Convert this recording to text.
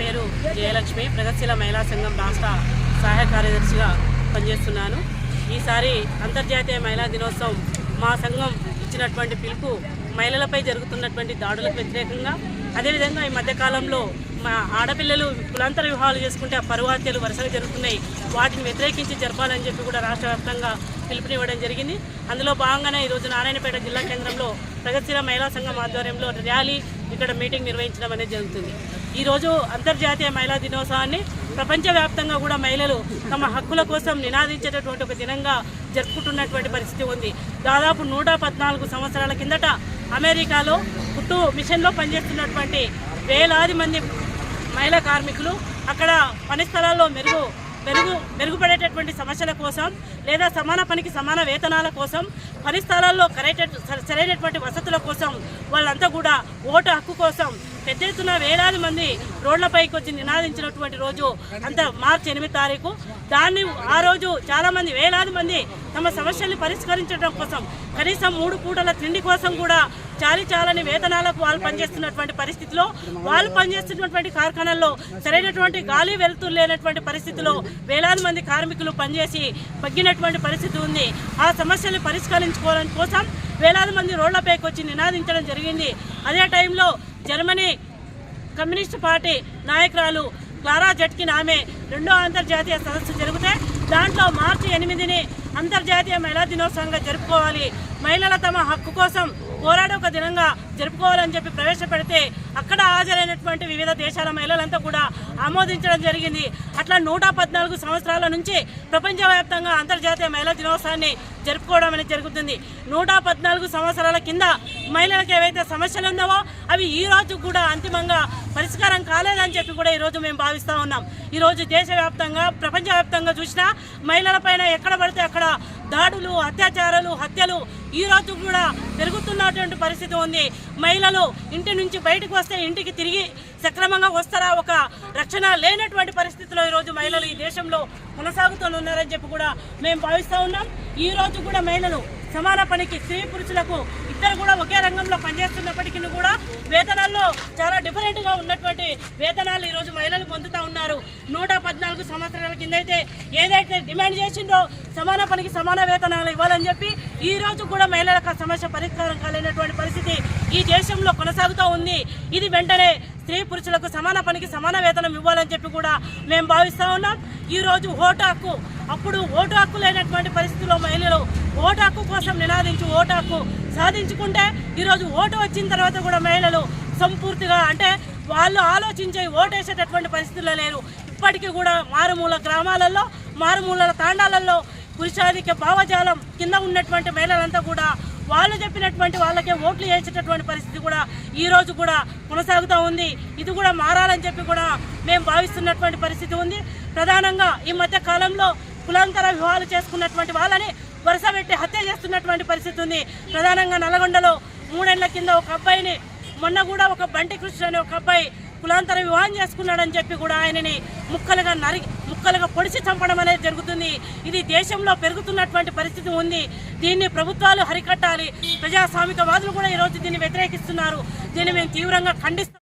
పేరు జయలక్ష్మి. ప్రగతిశీల మహిళా సంఘం రాష్ట్ర సహాయ కార్యదర్శిగా పనిచేస్తున్నాను. ఈసారి అంతర్జాతీయ మహిళా దినోత్సవం మా సంఘం ఇచ్చినటువంటి పిలుపు మహిళలపై జరుగుతున్నటువంటి దాడులకు వ్యతిరేకంగా. అదేవిధంగా ఈ మధ్యకాలంలో మా ఆడపిల్లలు కులాంతర వివాహాలు చేసుకుంటే ఆ పరువు వరుసగా జరుగుతున్నాయి. వాటిని వ్యతిరేకించి జరపాలని చెప్పి కూడా రాష్ట్ర వ్యాప్తంగా పిలుపునివ్వడం జరిగింది. అందులో భాగంగానే ఈరోజు నారాయణపేట జిల్లా కేంద్రంలో ప్రగతిశీల మహిళా సంఘం ఆధ్వర్యంలో ర్యాలీ ఇక్కడ మీటింగ్ నిర్వహించడం అనేది జరుగుతుంది. ఈరోజు అంతర్జాతీయ మహిళా దినోత్సవాన్ని ప్రపంచవ్యాప్తంగా కూడా మహిళలు తమ హక్కుల కోసం నినాదించేటటువంటి ఒక దినంగా జరుపుకుంటున్నటువంటి పరిస్థితి ఉంది. దాదాపు నూట పద్నాలుగు సంవత్సరాల కిందట అమెరికాలో పుట్టు మిషన్లో పనిచేస్తున్నటువంటి వేలాది మంది మహిళా కార్మికులు అక్కడ పని స్థలాల్లో మెరుగు మెరుగు మెరుగుపడేటటువంటి సమస్యల కోసం లేదా సమాన పనికి సమాన వేతనాల కోసం పని స్థలాల్లో కరెక్ట్ సరైనటువంటి వసతుల కోసం వాళ్ళంతా కూడా ఓటు హక్కు కోసం పెద్ద ఎత్తున వేలాది మంది రోడ్లపైకి వచ్చి నినాదించినటువంటి రోజు అంత మార్చి ఎనిమిది తారీఖు. దాన్ని ఆ రోజు చాలా మంది వేలాది మంది తమ సమస్యల్ని పరిష్కరించడం కోసం కనీసం మూడు పూటల తిండి కోసం కూడా చాలి చాలని వేతనాలకు వాళ్ళు పనిచేస్తున్నటువంటి పరిస్థితిలో వాళ్ళు పనిచేస్తున్నటువంటి కార్ఖానాల్లో సరైనటువంటి గాలి వెలుతురు లేనటువంటి పరిస్థితిలో వేలాది మంది కార్మికులు పనిచేసి పగ్గినటువంటి పరిస్థితి ఉంది. ఆ సమస్యలు పరిష్కరించుకోవడం కోసం వేలాది మంది రోడ్లపైకి వచ్చి నినాదించడం జరిగింది. అదే టైంలో జర్మనీ కమ్యూనిస్ట్ పార్టీ నాయకురాలు క్లారా జట్కిన్ ఆమె రెండో అంతర్జాతీయ సదస్సు జరిగితే దాంట్లో మార్చి ఎనిమిదిని అంతర్జాతీయ మహిళా దినోత్సవంగా జరుపుకోవాలి. మహిళల తమ హక్కు కోసం పోరాడే ఒక దినంగా జరుపుకోవాలని చెప్పి ప్రవేశపెడితే అక్కడ హాజరైనటువంటి వివిధ దేశాల మహిళలంతా కూడా ఆమోదించడం జరిగింది. అట్లా నూట పద్నాలుగు సంవత్సరాల నుంచి ప్రపంచవ్యాప్తంగా అంతర్జాతీయ మహిళా దినోత్సవాన్ని జరుపుకోవడం అనేది జరుగుతుంది. నూట పద్నాలుగు సంవత్సరాల కింద మహిళలకు ఏవైతే సమస్యలు ఉన్నావో అవి ఈ రోజు కూడా అంతిమంగా పరిష్కారం కాలేదని చెప్పి కూడా ఈరోజు మేము భావిస్తూ ఉన్నాం. ఈరోజు దేశవ్యాప్తంగా ప్రపంచవ్యాప్తంగా చూసినా మహిళలపైన ఎక్కడ పడితే అక్కడ దాడులు అత్యాచారాలు హత్యలు ఈ రోజు కూడా పెరుగుతున్నటువంటి పరిస్థితి ఉంది. మహిళలు ఇంటి నుంచి బయటకు వస్తే ఇంటికి తిరిగి సక్రమంగా వస్తారా? ఒక రక్షణ లేనటువంటి పరిస్థితిలో ఈరోజు మహిళలు ఈ దేశంలో కొనసాగుతున్నారని చెప్పి కూడా మేము భావిస్తూ ఉన్నాం. ఈ రోజు కూడా మహిళలు సమాన పనికి స్త్రీ పురుషులకు ఇద్దరు కూడా ఒకే రంగంలో పనిచేస్తున్నప్పటికీ కూడా వేతనాల్లో చాలా డిఫరెంట్గా ఉన్నటువంటి వేతనాలు ఈరోజు మహిళలు పొందుతా ఉన్నారు. నూట పద్నాలుగు సంవత్సరాల కింద అయితే ఏదైతే డిమాండ్ చేసిందో సమాన పనికి సమాన వేతనాలు ఇవ్వాలని చెప్పి ఈ రోజు కూడా మహిళలకు సమస్య పరిష్కారం కాలేనటువంటి పరిస్థితి ఈ దేశంలో కొనసాగుతూ ఉంది. ఇది వెంటనే స్త్రీ పురుషులకు సమాన పనికి సమాన వేతనం ఇవ్వాలని చెప్పి కూడా మేము భావిస్తా ఉన్నాం. ఈరోజు హోటాకు అప్పుడు ఓటు హక్కు లేనటువంటి పరిస్థితుల్లో మహిళలు ఓటు హక్కు కోసం నినాదించి ఓటు హక్కు సాధించుకుంటే ఈరోజు ఓటు వచ్చిన తర్వాత కూడా మహిళలు సంపూర్తిగా అంటే వాళ్ళు ఆలోచించే ఓటేసేటటువంటి పరిస్థితుల్లో లేరు. ఇప్పటికీ కూడా మారుమూల గ్రామాలలో మారుమూల తాండాలలో పురుషాధిక భావజాలం కింద ఉన్నటువంటి మహిళలంతా కూడా వాళ్ళు చెప్పినటువంటి వాళ్ళకే ఓట్లు వేసేటటువంటి పరిస్థితి కూడా ఈ రోజు కూడా కొనసాగుతూ ఉంది. ఇది కూడా మారాలని చెప్పి కూడా మేము భావిస్తున్నటువంటి పరిస్థితి ఉంది. ప్రధానంగా ఈ మధ్య కాలంలో కులాంతర వివాహాలు చేసుకున్నటువంటి వాళ్ళని వరుస పెట్టి హత్య చేస్తున్నటువంటి పరిస్థితి ఉంది ప్రధానంగా నల్గొండలో మూడేళ్ళ కింద ఒక అబ్బాయిని మొన్న కూడా ఒక బంటి కృష్ణ అనే ఒక అబ్బాయి కులాంతర వివాహం చేసుకున్నాడని చెప్పి కూడా ఆయనని ముక్కలుగా నరి ముక్కలుగా పొడిచి చంపడం అనేది జరుగుతుంది. ఇది దేశంలో పెరుగుతున్నటువంటి పరిస్థితి ఉంది. దీన్ని ప్రభుత్వాలు హరికట్టాలి. ప్రజాస్వామికవాదులు కూడా ఈరోజు దీన్ని వ్యతిరేకిస్తున్నారు. దీన్ని మేము తీవ్రంగా ఖండిస్తాం